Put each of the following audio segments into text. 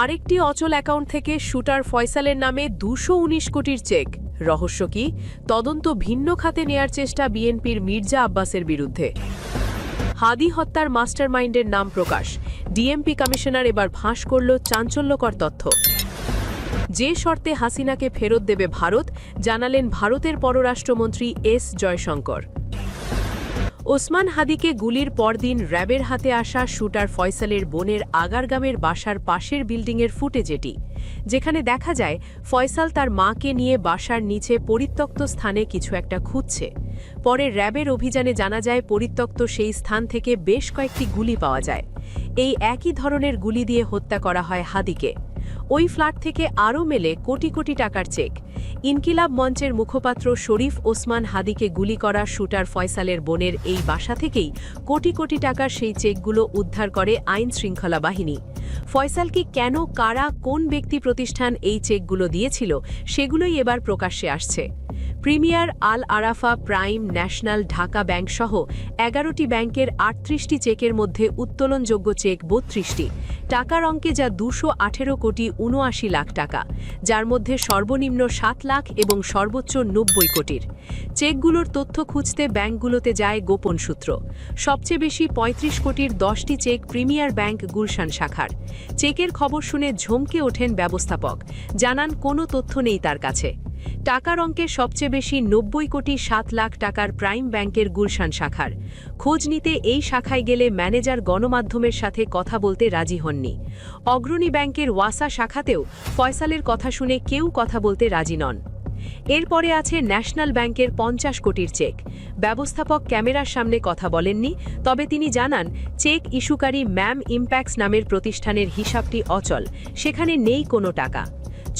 আরেকটি অচল অ্যাকাউন্ট থেকে শুটার ফয়সালের নামে দুশো উনিশ কোটির চেক। রহস্য কি? তদন্ত ভিন্ন খাতে নেয়ার চেষ্টা বিএনপির মির্জা আব্বাসের বিরুদ্ধে। হাদি হত্যার মাস্টারমাইন্ডের নাম প্রকাশ। ডিএমপি কমিশনার এবার ফাঁস করল চাঞ্চল্যকর তথ্য। যে শর্তে হাসিনাকে ফেরত দেবে ভারত, জানালেন ভারতের পররাষ্ট্রমন্ত্রী এস জয়শঙ্কর। ওসমান হাদিকে গুলির পরদিন র্যাবের হাতে আসা শুটার ফয়সালের বোনের আগারগামের বাসার পাশের বিল্ডিংয়ের ফুটেজেটি, যেখানে দেখা যায় ফয়সাল তার মাকে নিয়ে বাসার নিচে পরিত্যক্ত স্থানে কিছু একটা খুঁজছে। পরে র্যাবের অভিযানে জানা যায় পরিত্যক্ত সেই স্থান থেকে বেশ কয়েকটি গুলি পাওয়া যায়। এই একই ধরনের গুলি দিয়ে হত্যা করা হয় হাদিকে। ওই ফ্ল্যাট থেকে আরও মেলে কোটি কোটি টাকার চেক ইনকিলাব মঞ্চের মুখপাত্র শরীফ ওসমান হাদিকে গুলি করা শুটার ফয়সালের বোনের এই বাসা থেকেই কোটি কোটি টাকার সেই চেকগুলো উদ্ধার করে আইন শৃঙ্খলা বাহিনী। ফয়সালকে কেন, কারা, কোন ব্যক্তি প্রতিষ্ঠান এই চেকগুলো দিয়েছিল, সেগুলোই এবার প্রকাশ্যে আসছে। Premier Al Arafah prime national Dhaka bank সহ এগারোটি ব্যাংকের আটত্রিশটি চেকের মধ্যে উত্তোলনযোগ্য চেক বত্রিশটি। টাকার অঙ্কে যা দুশো আঠেরো কোটি উনআশি লাখ টাকা, যার মধ্যে সর্বনিম্ন সাত লাখ এবং সর্বোচ্চ নব্বই কোটির। চেকগুলোর তথ্য খুঁজতে ব্যাংকগুলোতে যায় গোপন সূত্র। সবচেয়ে বেশি ৩৫ কোটির দশটি চেক প্রিমিয়ার ব্যাংক গুলশান শাখার। চেকের খবর শুনে ঝমকে ওঠেন ব্যবস্থাপক। জানান কোনো তথ্য নেই তার কাছে। টাকার অঙ্কে সবচেয়ে বেশি নব্বই কোটি সাত লাখ টাকার প্রাইম ব্যাংকের গুলশান শাখার। খোঁজ নিতে এই শাখায় গেলে ম্যানেজার গণমাধ্যমের সাথে কথা বলতে রাজি হননি। অগ্রণী ব্যাংকের ওয়াসা শাখাতেও ফয়সালের কথা শুনে কেউ কথা বলতে রাজি নন। এরপরে আছে ন্যাশনাল ব্যাংকের পঞ্চাশ কোটির চেক। ব্যবস্থাপক ক্যামেরার সামনে কথা বলেননি, তবে তিনি জানান, চেক ইস্যুকারী ম্যাম ইম্প্যাক্স নামের প্রতিষ্ঠানের হিসাবটি অচল, সেখানে নেই কোনো টাকা।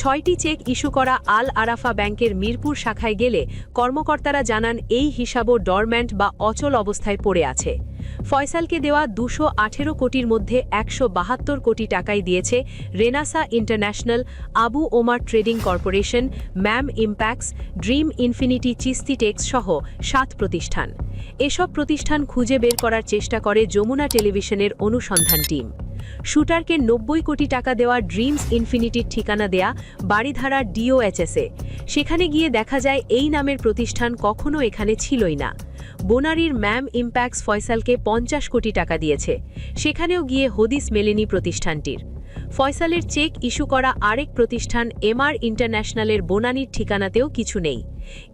ছয়টি চেক ইস্যু করা আল আরাফা ব্যাংকের মিরপুর শাখায় গেলে কর্মকর্তারা জানান এই হিসাবও ডরম্যান্ট বা অচল অবস্থায় পড়ে আছে। ফয়সালকে দেওয়া দুশো আঠেরো কোটির মধ্যে একশো বাহাত্তর কোটি টাকাই দিয়েছে রেনাসা international Abu Omar trading corporation, ma'am impex, dream infinity Chishti tex সহ সাত প্রতিষ্ঠান। এসব প্রতিষ্ঠান খুঁজে বের করার চেষ্টা করে যমুনা টেলিভিশনের অনুসন্ধান টিম। শুটারকে নব্বই কোটি টাকা দেওয়া ড্রিমস ইনফিনিটির ঠিকানা দেয়া বাড়িধারা ডিওএচএসে। সেখানে গিয়ে দেখা যায় এই নামের প্রতিষ্ঠান কখনো এখানে ছিলই না। বোনারির ম্যাম ইম্প্যাক্স ফয়সালকে পঞ্চাশ কোটি টাকা দিয়েছে। সেখানেও গিয়ে হদিস মেলেনি প্রতিষ্ঠানটির। ফয়সালের চেক ইস্যু করা আরেক প্রতিষ্ঠান এমআর ইন্টারন্যাশনালের বোনানির ঠিকানাতেও কিছু নেই।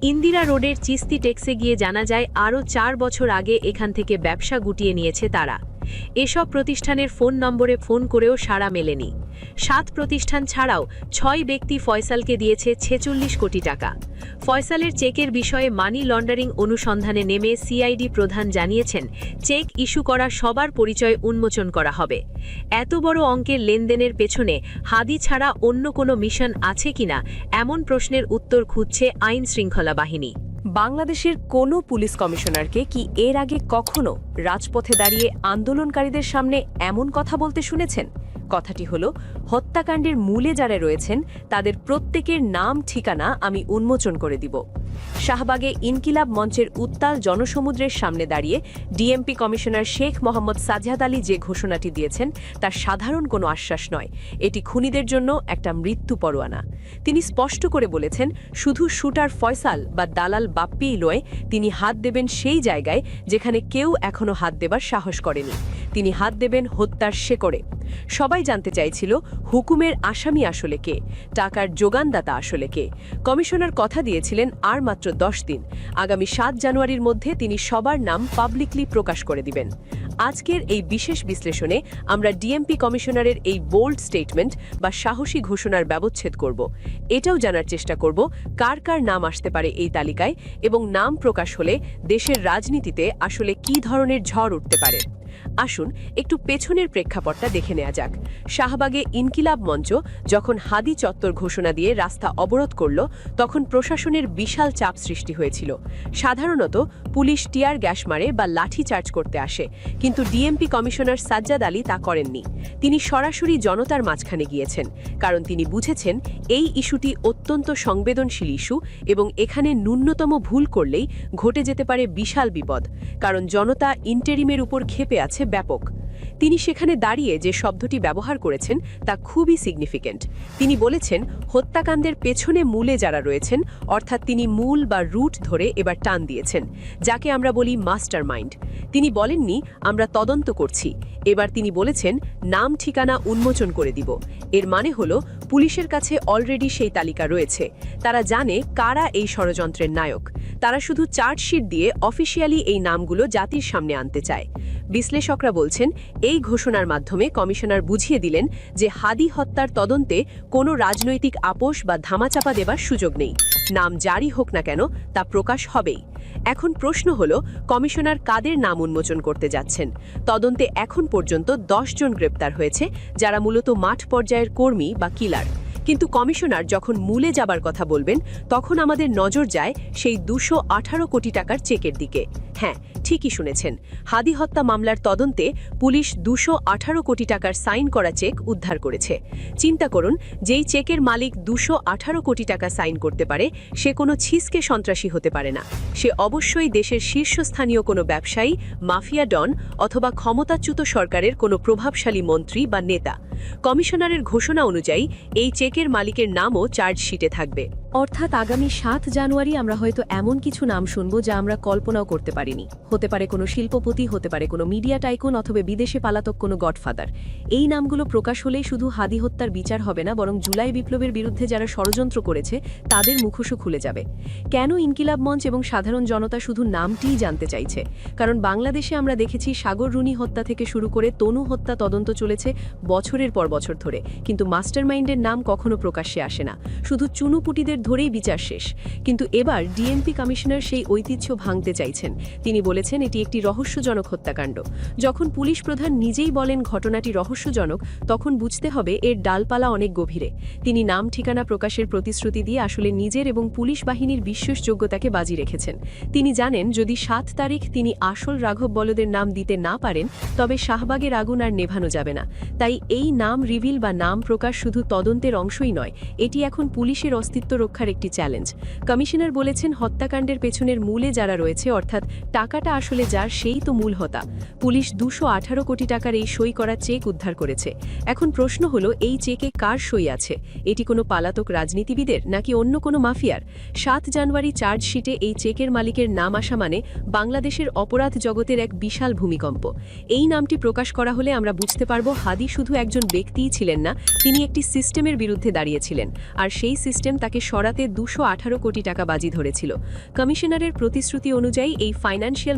ইন্দিরা রোডের চিস্তি টেক্সে গিয়ে জানা যায়, আরও চার বছর আগে এখান থেকে ব্যবসা গুটিয়ে নিয়েছে তারা। এসব প্রতিষ্ঠানের ফোন নম্বরে ফোন করেও সাড়া মেলেনি। সাত প্রতিষ্ঠান ছাড়াও ছয় ব্যক্তি ফয়সালকে দিয়েছে ছেচল্লিশ কোটি টাকা। ফয়সালের চেকের বিষয়ে মানি লন্ডারিং অনুসন্ধানে নেমে সিআইডি প্রধান জানিয়েছেন, চেক ইস্যু করা সবার পরিচয় উন্মোচন করা হবে। এত বড় অঙ্কের লেনদেনের পেছনে হাদি ছাড়া অন্য কোনো মিশন আছে কিনা এমন প্রশ্নের উত্তর খুঁজছে আইন শৃঙ্খলা বাহিনী। বাংলাদেশের কোনো পুলিশ কমিশনারকে কি এর আগে কখনো রাজপথে দাঁড়িয়ে আন্দোলনকারীদের সামনে এমন কথা বলতে শুনেছেন? কথাটি হল, হত্যাকাণ্ডের মূলে যারা রয়েছেন, তাদের প্রত্যেকের নাম ঠিকানা আমি উন্মোচন করে দিব। শাহবাগে ইনকিলাব মঞ্চের উত্তাল জনসমুদ্রের সামনে দাঁড়িয়ে ডিএমপি কমিশনার শেখ মোহাম্মদ সাজহাদ আলী যে ঘোষণাটি দিয়েছেন তা সাধারণ কোনো আশ্বাস নয়। এটি খুনিদের জন্য একটা মৃত্যু পরোয়ানা। তিনি স্পষ্ট করে বলেছেন, শুধু শুটার ফয়সাল বা দালাল বাপ্পিই লয় তিনি হাত দেবেন সেই জায়গায় যেখানে কেউ এখনও হাত দেবার সাহস করেনি। তিনি হাত দেবেন হত্যার শেকড়ে। সবাই জানতে চাইছিল হুকুমের আসামি আসলে কে, টাকার যোগানদাতা আসলে কে। কমিশনার কথা দিয়েছিলেন আর মাত্র দশ দিন। আগামী সাত জানুয়ারির মধ্যে তিনি সবার নাম পাবলিকলি প্রকাশ করে দিবেন। আজকের এই বিশেষ বিশ্লেষণে আমরা ডিএমপি কমিশনারের এই বোল্ড স্টেটমেন্ট বা সাহসী ঘোষণার ব্যবচ্ছেদ করব। এটাও জানার চেষ্টা করব কার কার নাম আসতে পারে এই তালিকায় এবং নাম প্রকাশ হলে দেশের রাজনীতিতে আসলে কী ধরনের ঝড় উঠতে পারে। আসুন, একটু পেছনের প্রেক্ষাপটটা দেখে নেওয়া যাক। শাহবাগে ইনকিলাব মঞ্চ যখন হাদি চত্বর ঘোষণা দিয়ে রাস্তা অবরোধ করল, তখন প্রশাসনের বিশাল চাপ সৃষ্টি হয়েছিল। সাধারণত পুলিশ টিয়ার গ্যাস মারে বা লাঠি চার্জ করতে আসে, কিন্তু ডিএমপি কমিশনার সাজ্জাদ আলী তা করেননি। তিনি সরাসরি জনতার মাঝখানে গিয়েছেন, কারণ তিনি বুঝেছেন এই ইস্যুটি অত্যন্ত সংবেদনশীল ইস্যু এবং এখানে ন্যূনতম ভুল করলেই ঘটে যেতে পারে বিশাল বিপদ, কারণ জনতা ইন্টেরিমের উপর ক্ষেপে আছে ব্যাপক। তিনি সেখানে দাঁড়িয়ে যে শব্দটি ব্যবহার করেছেন তা খুবই সিগনিফিক্যান্ট তিনি বলেছেন, হত্যাকাণ্ডের পেছনে মূলে যারা রয়েছেন, অর্থাৎ তিনি মূল বা রুট ধরে এবার টান দিয়েছেন, যাকে আমরা বলি মাস্টার মাইন্ড তিনি বলেননি, আমরা তদন্ত করছি। এবার তিনি বলেছেন, নাম ঠিকানা উন্মোচন করে দিব। এর মানে হলো, পুলিশের কাছে অলরেডি সেই তালিকা রয়েছে। তারা জানে কারা এই ষড়যন্ত্রের নায়ক। তারা শুধু চার্জশিট দিয়ে অফিসিয়ালি এই নামগুলো জাতির সামনে আনতে চায়। বিশ্লেষকরা বলছেন, এই ঘোষণার মাধ্যমে কমিশনার বুঝিয়ে দিলেন যে হাদি হত্যার তদন্তে কোনো রাজনৈতিক আপোষ বা ধামাচাপা দেবার সুযোগ নেই। নাম জারি হোক না কেন, তা প্রকাশ হবেই। এখন প্রশ্ন হল, কমিশনার কাদের নাম উন্মোচন করতে যাচ্ছেন? তদন্তে এখন পর্যন্ত জন গ্রেপ্তার হয়েছে, যারা মূলত মাঠ পর্যায়ের কর্মী বা কিলার। কিন্তু কমিশনার যখন মূলে যাবার কথা বলবেন, তখন আমাদের নজর যায় সেই দুশো কোটি টাকার চেকের দিকে। হ্যাঁ ঠিকই শুনেছেন। হাদি হত্যা মামলার তদন্তে পুলিশ দুশো কোটি টাকার সাইন করা চেক উদ্ধার করেছে। চিন্তা করুন, যেই চেকের মালিক দুশো কোটি টাকা সাইন করতে পারে, সে কোনো ছিসকে সন্ত্রাসী হতে পারে না। সে অবশ্যই দেশের শীর্ষস্থানীয় কোনো ব্যবসায়ী, মাফিয়া ডন অথবা ক্ষমতাচ্যুত সরকারের কোনো প্রভাবশালী মন্ত্রী বা নেতা। কমিশনারের ঘোষণা অনুযায়ী, এই চেকের মালিকের নামও চার্জশিটে থাকবে। অর্থাৎ আগামী সাত জানুয়ারি আমরা হয়তো এমন কিছু নাম শুনব যা আমরা কল্পনাও করতে পারিনি। হতে পারে কোনো শিল্পপতি, হতে পারে কোনো মিডিয়া টাইকুন অথবা বিদেশে পালাতক কোনো গডফাদার। এই নামগুলো প্রকাশ হলেই শুধু হাদি হত্যার বিচার হবে না, বরং জুলাই বিপ্লবের বিরুদ্ধে যারা ষড়যন্ত্র করেছে, তাদের মুখোশও খুলে যাবে। কেন ইনকিলাব মঞ্চ এবং সাধারণ জনতা শুধু নামটিই জানতে চাইছে? কারণ বাংলাদেশে আমরা দেখেছি সাগর রুনি হত্যা থেকে শুরু করে তনু হত্যা তদন্ত চলেছে বছরের পর বছর ধরে। কিন্তু মাস্টারমাইন্ডের নাম কখনো প্রকাশ্যে আসে না। শুধু চুনুপুটিদের ধরেই বিচার শেষ। কিন্তু এবার ডিএমপি কমিশনার সেই ঐতিহ্য ভাঙতে চাইছেন। তিনি বলেছেন এটি একটি রহস্যজনক হত্যাকাণ্ড। যখন পুলিশ প্রধান নিজেই বলেন ঘটনাটি রহস্যজনক, তখন বুঝতে হবে এর ডালপালা অনেক গভীরে। তিনি নাম ঠিকানা প্রকাশের প্রতিশ্রুতি দিয়ে আসলে নিজের এবং পুলিশ বাহিনীর বিশ্বাসযোগ্যতাকে বাজি রেখেছেন। তিনি জানেন যদি সাত তারিখ তিনি আসল রাঘব বলদের নাম দিতে না পারেন, তবে শাহবাগের আগুন আর নেভানো যাবে না। তাই এই নাম রিভিল বা নাম প্রকাশ শুধু তদন্তের অংশই নয়, এটি এখন পুলিশের অস্তিত্ব রক্ষার একটি চ্যালেঞ্জ। কমিশনার বলেছেন, হত্যাকাণ্ডের পেছনের মূলে যারা রয়েছে, অর্থাৎ টাকাটা আসলে যার, সেই তো মূল হতা। পুলিশ দুশো কোটি টাকার এই সই করা চেক উদ্ধার করেছে। এখন প্রশ্ন হলো, এই চেকে কার সই আছে? এটি কোনো পালাতক রাজনীতিবিদের, নাকি অন্য কোনো মাফিয়ার? সাত জানুয়ারি চার্জশিটে এই চেকের মালিকের নাম আসা মানে বাংলাদেশের অপরাধ জগতের এক বিশাল ভূমিকম্প। এই নামটি প্রকাশ করা হলে আমরা বুঝতে পারব, হাদি শুধু একজন ব্যক্তিই ছিলেন না, তিনি একটি সিস্টেমের বিরুদ্ধে দাঁড়িয়েছিলেন। আর সেই সিস্টেম তাকে সরাতে দুশো কোটি টাকা বাজি ধরেছিল। কমিশনারের প্রতিশ্রুতি অনুযায়ী এই ফাইন্যান্সিয়াল